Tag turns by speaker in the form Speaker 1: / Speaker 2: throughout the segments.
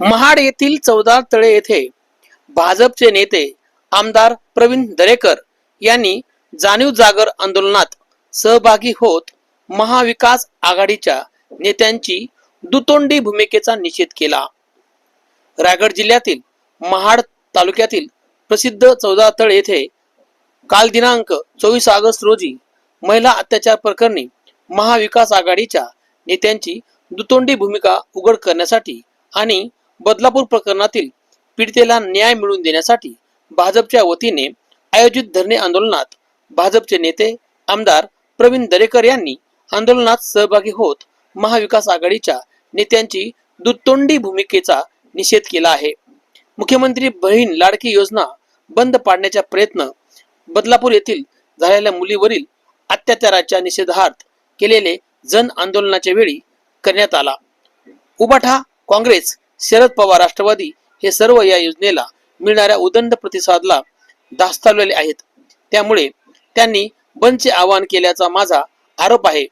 Speaker 1: महाड येथील चौदार तळे येथे भाजपचे नेते आमदार प्रवीण दरेकर यांनी जाणीव जागर आंदोलनात सहभागी होत महाविकास आघाडीच्या नेत्यांची दुतोंडी भूमिकेचा निषेध केला. रायगड जिल्ह्यातील महाड तालुक्यातील प्रसिद्ध चौदा तळ येथे काल दिनांक चोवीस ऑगस्ट रोजी महिला अत्याचार प्रकरणी महाविकास आघाडीच्या नेत्यांची दुतोंडी भूमिका उघड करण्यासाठी आणि बदलापूर प्रकरणातील पीडितेला न्याय मिळवून देण्यासाठी भाजपच्या वतीने आयोजित धरणे आंदोलनात भाजपचे नेते आमदार प्रवीण दरेकर यांनी आंदोलनात सहभागी होत महाविकास आघाडीच्या नेत्यांची दुतोंडी भूमिकेचा निषेध केला आहे. मुख्यमंत्री बहीण लाडकी योजना बंद पाडण्याचा प्रयत्न बदलापूर येथील झालेल्या मुलीवरील अत्याचाराच्या निषेधार्थ केलेले जन आंदोलनाच्या वेळी करण्यात आला. उबाठा काँग्रेस शरद पवार राष्ट्रवादी हे सर्व या योजनेला मिळणाऱ्या उदंड प्रतिसादला धास्तावलेले आहेत. त्यामुळे त्यांनी बंदचे आवाहन केल्याचा माझा आरोप आहे.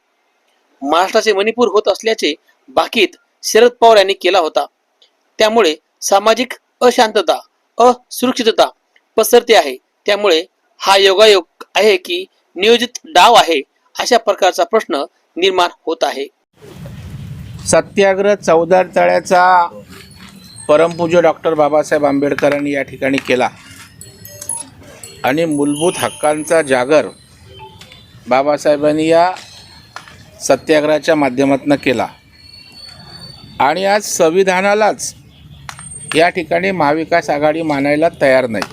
Speaker 1: महाराष्ट्राचे मणिपूर होत असल्याचे बाकीत शरद पवार यांनी केला होता. त्यामुळे सामाजिक अशांतता असुरक्षितता पसरते आहे. त्यामुळे हा योगायोग आहे की नियोजित डाव आहे अशा प्रकारचा प्रश्न निर्माण होत आहे.
Speaker 2: सत्याग्रह चौदार तळ्याचा परमपूज्य डॉक्टर बाबासाहेब आंबेडकरांनी या ठिकाणी केला. आणि मूलभूत हक्कांचा जागर बाबासाहेबांनी या सत्याग्रहाच्या माध्यमातून केला. आणि आज संविधानालाच या ठिकाणी महाविकास आघाडी मानायला तयार नाही.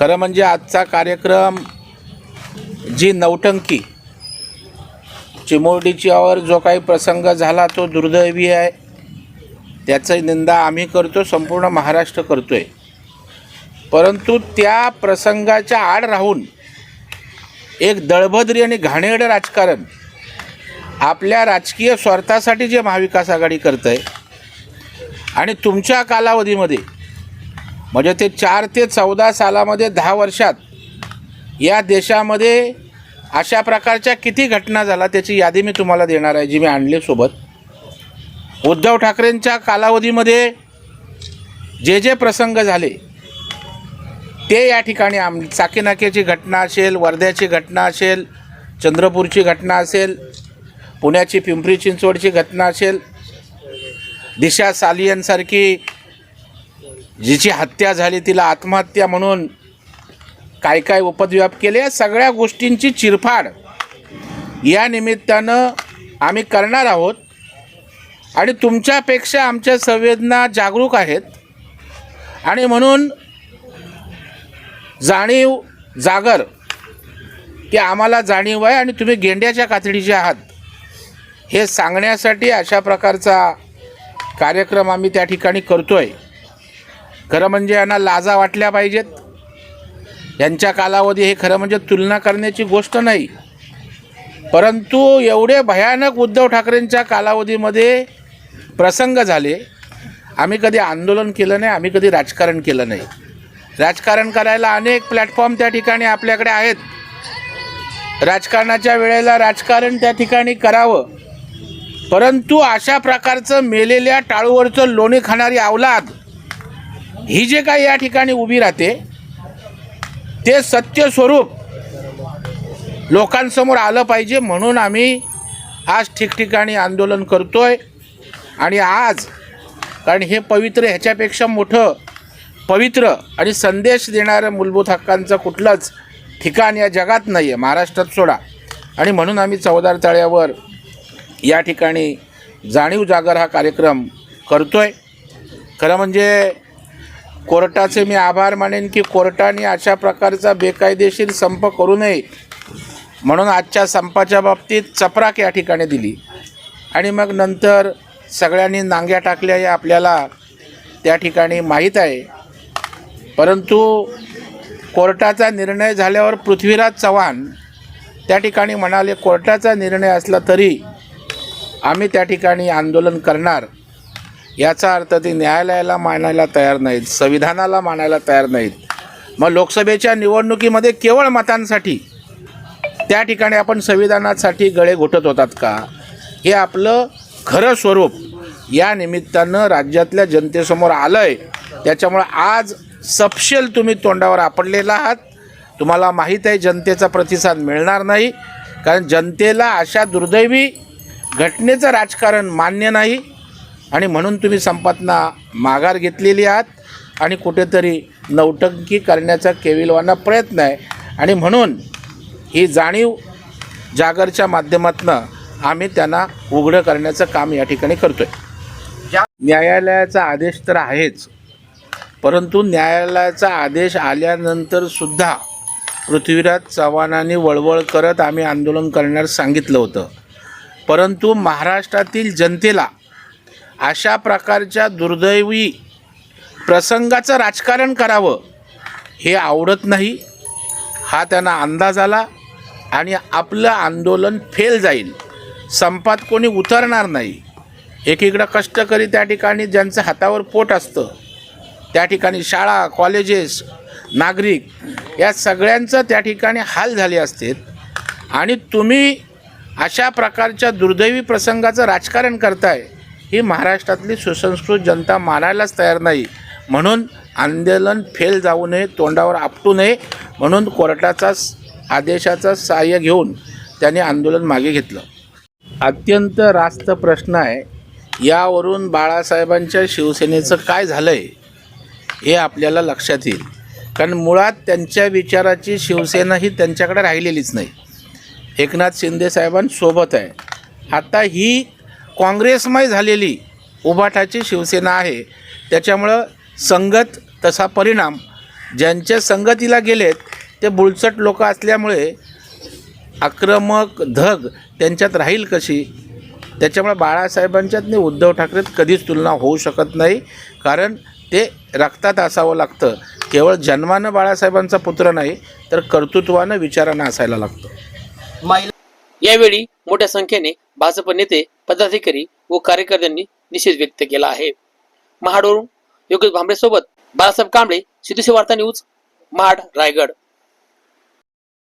Speaker 2: खरं म्हणजे आजचा कार्यक्रम जी नौटंकी चिमोरडीच्यावर जो काही प्रसंग झाला तो दुर्दैवी आहे. त्याची निंदा आम्ही करतो संपूर्ण महाराष्ट्र करतोय. परंतु त्या प्रसंगाच्या आड राहून एक दळभद्री आणि घाणेरडं राजकारण आपल्या राजकीय स्वार्थासाठी जे महाविकास आघाडी करत आहे आणि तुमच्या कालावधीमध्ये म्हणजे ते चार ते चौदा सालामध्ये दहा वर्षात या देशामध्ये अशा प्रकारच्या किती घटना झाल्या त्याची यादी मी तुम्हाला देणार आहे जी मी आणली सोबत. उद्धव ठाकरेंच्या कालावधीमध्ये जे जे प्रसंग झाले ते या ठिकाणी आम चाकीनाक्याची घटना असेल वर्ध्याची घटना असेल चंद्रपूरची घटना असेल पुण्याची पिंपरी चिंचवडची घटना असेल दिशा सालियनसारखी जिची हत्या झाली तिला आत्महत्या म्हणून काय काय उपद्व्याप केले या सगळ्या गोष्टींची चिरफाड या निमित्तानं आम्ही करणार आहोत. आणि तुमच्यापेक्षा आमच्या संवेदना जागरूक आहेत. आणि म्हणून जाणीव जागर की आम्हाला जाणीव आहे आणि तुम्ही गेंड्याच्या कातडीचे आहात. हे सांगण्यासाठी अशा प्रकारचा कार्यक्रम आम्ही त्या ठिकाणी करतो आहे खरं म्हणजे यांना लाजा वाटल्या पाहिजेत. यांच्या कालावधी हे खरं म्हणजे तुलना करण्याची गोष्ट नाही. परंतु एवढे भयानक उद्धव ठाकरेंच्या कालावधीमध्ये प्रसंग झाले. आम्ही कधी आंदोलन केलं नाही आम्ही कधी राजकारण केलं नाही. राजकारण करायला अनेक प्लॅटफॉर्म त्या ठिकाणी आपल्याकडे आहेत. राजकारणाच्या वेळेला राजकारण त्या ठिकाणी करावं. परंतु अशा प्रकारचं मेलेल्या टाळूवरचं लोणी खाणारी अवलाद ही जे काही या ठिकाणी उभी राहते ते सत्य स्वरूप लोकांसमोर आलं पाहिजे म्हणून आम्ही आज ठिकठिकाणी आंदोलन करतोय. आणि आज कारण हे पवित्र ह्याच्यापेक्षा मोठं पवित्र आणि संदेश देणारं मूलभूत हक्कांचं कुठलंच ठिकाण या जगात नाही आहे महाराष्ट्रात सोडा. आणि म्हणून आम्ही चौदार तळ्यावर या ठिकाणी जाणीव जागर हा कार्यक्रम करतो आहे खरं म्हणजे कोर्टाचे मी आभार मानेन की कोर्टाने अशा प्रकारचा बेकायदेशीर संप करू नये म्हणून आजच्या संपाच्या बाबतीत चपराक या ठिकाणी दिली. आणि मग नंतर सगळ्यांनी नांग्या टाकल्या हे आपल्याला त्या ठिकाणी माहीत आहे. परंतु कोर्टाचा निर्णय झाल्यावर पृथ्वीराज चव्हाण त्या ठिकाणी म्हणाले कोर्टाचा निर्णय असला तरी आम्ही त्या ठिकाणी आंदोलन करणार. याचा अर्थ ते न्यायालयाला मानायला तयार नाहीत संविधानाला मानायला तयार नाहीत. मग लोकसभेच्या निवडणुकीमध्ये केवळ मतांसाठी त्या ठिकाणी आपण संविधानासाठी गळे घोटत होतात का? हे आपलं खरं स्वरूप या निमित्तानं राज्यातल्या जनतेसमोर आलं आहे त्याच्यामुळं आज सपशेल तुम्ही तोंडावर आपडलेला आहात. तुम्हाला माहीत आहे जनतेचा प्रतिसाद मिळणार नाही. कारण जनतेला अशा दुर्दैवी घटनेचं राजकारण मान्य नाही. आणि म्हणून तुम्ही संपातना माघार घेतलेली आहात. आणि कुठेतरी नौटंकी करण्याचा केविलवाना प्रयत्न आहे. आणि म्हणून ही जाणीव जागरच्या माध्यमातून आम्ही त्यांना उघडं करण्याचं काम या ठिकाणी करतो आहे न्यायालयाचा आदेश तर आहेच परंतु न्यायालयाचा आदेश आल्यानंतर सुद्धा पृथ्वीराज चव्हाणांनी वळवळ करत आम्ही आंदोलन करण्यास सांगितलं होतं. परंतु महाराष्ट्रातील जनतेला अशा प्रकारच्या दुर्दैवी प्रसंगाचं राजकारण करावं हे आवडत नाही. हा त्यांना अंदाज आला आणि आपलं आंदोलन फेल जाईल. संपात कोणी उतरणार नाही. एकीकडं कष्टकरी त्या ठिकाणी ज्यांचं हातावर पोट असतं. त्या ठिकाणी शाळा कॉलेजेस नागरिक या सगळ्यांचं त्या ठिकाणी हाल झाले असते. आणि तुम्ही अशा प्रकारच्या दुर्दैवी प्रसंगाचं राजकारण करताय ही महाराष्ट्रातली सुसंस्कृत जनता मानायलाच तयार नाही. म्हणून आंदोलन फेल जाऊ नये तोंडावर आपटू नये म्हणून कोर्टाचा आदेशाचा सहाय्य घेऊन त्यांनी आंदोलन मागे घेतलं. अत्यंत रास्त प्रश्न आहे. यावरून बाळासाहेबांच्या शिवसेनेचं काय झालं आहे हे आपल्याला लक्षात येईल. कारण मुळात त्यांच्या विचाराची शिवसेना ही त्यांच्याकडे राहिलेलीच नाही. एकनाथ शिंदे साहेबांसोबत आहे. आता ही काँग्रेसमय झालेली उभाटाची शिवसेना आहे. त्याच्यामुळं संगत तसा परिणाम ज्यांच्या संगतीला गेलेत ते बुळचट लोक असल्यामुळे आक्रमक धग त्यांच्यात राहील कशी? त्याच्यामुळे बाळासाहेबांच्यात आणि उद्धव ठाकरेत कधीच तुलना होऊ शकत नाही. कारण ते रक्तात असावं लागतं. केवळ जन्मानं बाळासाहेबांचा पुत्र नाही तर कर्तृत्वानं विचारानं असायला लागतं.
Speaker 1: यावेळी मोठ्या संख्येने भाजप नेते पदाधिकारी व कार्यकर्त्यांनी निषेध व्यक्त केला आहे. महाडवरून योगेश भांबरे सोबत बाळासाहेब कांबळे सिद्धेश्वर वार्ता न्यूज महाड रायगड.